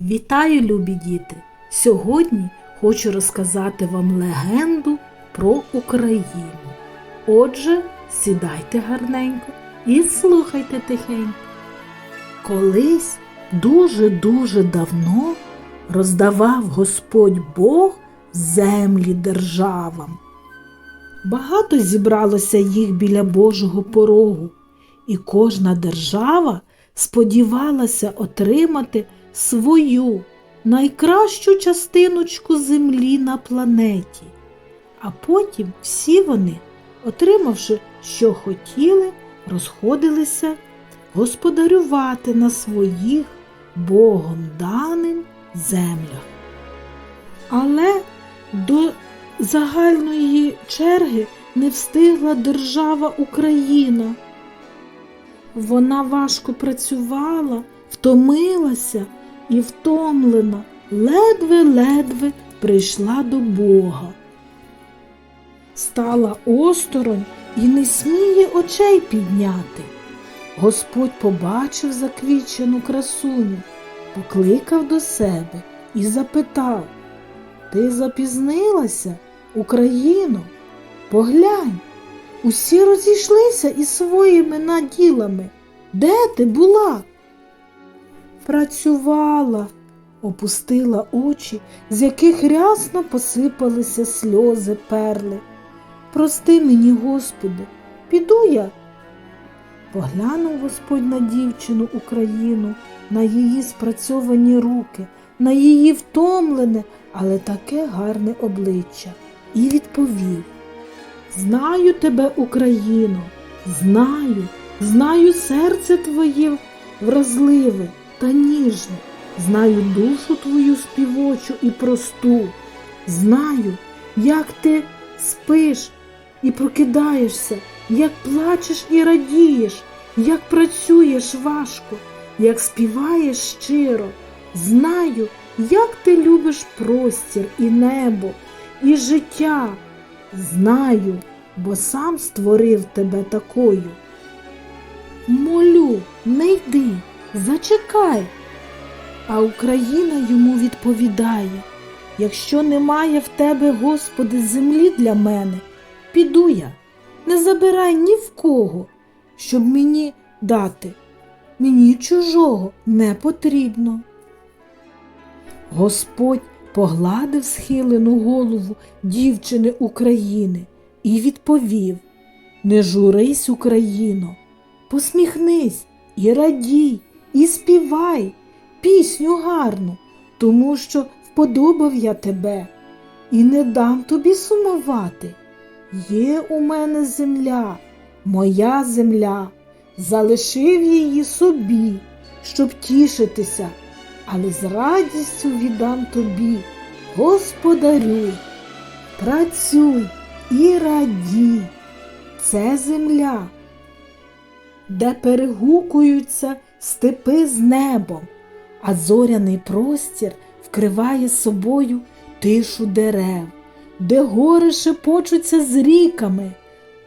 Вітаю, любі діти! Сьогодні хочу розказати вам легенду про Україну. Отже, сідайте гарненько і слухайте тихенько. Колись дуже-дуже давно роздавав Господь Бог землі державам. Багато зібралося їх біля Божого порогу, і кожна держава сподівалася отримати свою найкращу частиночку землі на планеті. А потім всі вони, отримавши, що хотіли, розходилися господарювати на своїх Богом даним землях. Але до загальної черги не встигла держава Україна. Вона важко працювала, втомилася і втомлена, ледве-ледве прийшла до Бога. Стала осторонь і не сміє очей підняти. Господь побачив заквічену красуню, покликав до себе і запитав Ти запізнилася, Україно? Поглянь, усі розійшлися із своїми наділами. Де ти була? Працювала, опустила очі, з яких рясно посипалися сльози перли. Прости мені, Господи, піду я. Поглянув Господь на дівчину Україну, на її спрацьовані руки, на її втомлене, але таке гарне обличчя, і відповів Знаю тебе, Україно, знаю, знаю серце твоє вразливе та ніжне, знаю душу твою співочу і просту, знаю, як ти спиш і прокидаєшся, як плачеш і радієш, як працюєш важко, як співаєш щиро. Знаю, як ти любиш простір і небо, і життя. Знаю, бо сам створив тебе такою. Молю, не йди, зачекай. А Україна йому відповідає якщо немає в тебе, Господи, землі для мене, піду я, не забирай ні в кого, щоб мені дати. Мені чужого не потрібно. Господь погладив схилену голову дівчини України і відповів Не журись, Україно, посміхнись і радій, і співай пісню гарну, тому що вподобав я тебе і не дам тобі сумувати. Є у мене земля, моя земля, залишив її собі, щоб тішитися, але з радістю віддам тобі, господарюй, працюй і радій. Це земля, де перегукуються степи з небом, а зоряний простір вкриває собою тишу дерев, де гори шепочуться з ріками,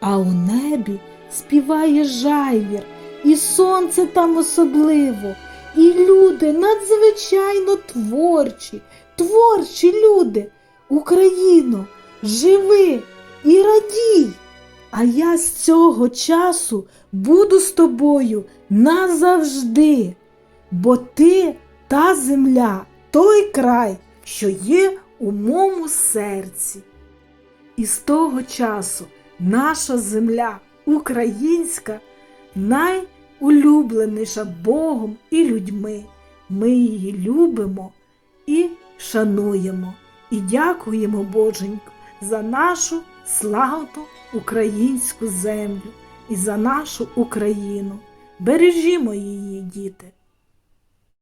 а у небі співає жайвір, і сонце там особливо, і люди надзвичайно творчі, творчі люди. Україно, живи і радій. А я з цього часу буду з тобою назавжди, бо ти та земля, той край, що є у моєму серці. І з того часу наша земля українська найулюбленіша Богом і людьми. Ми її любимо і шануємо, і дякуємо Боженьку за нашу славну українську землю і за нашу Україну. Бережімо її, діти.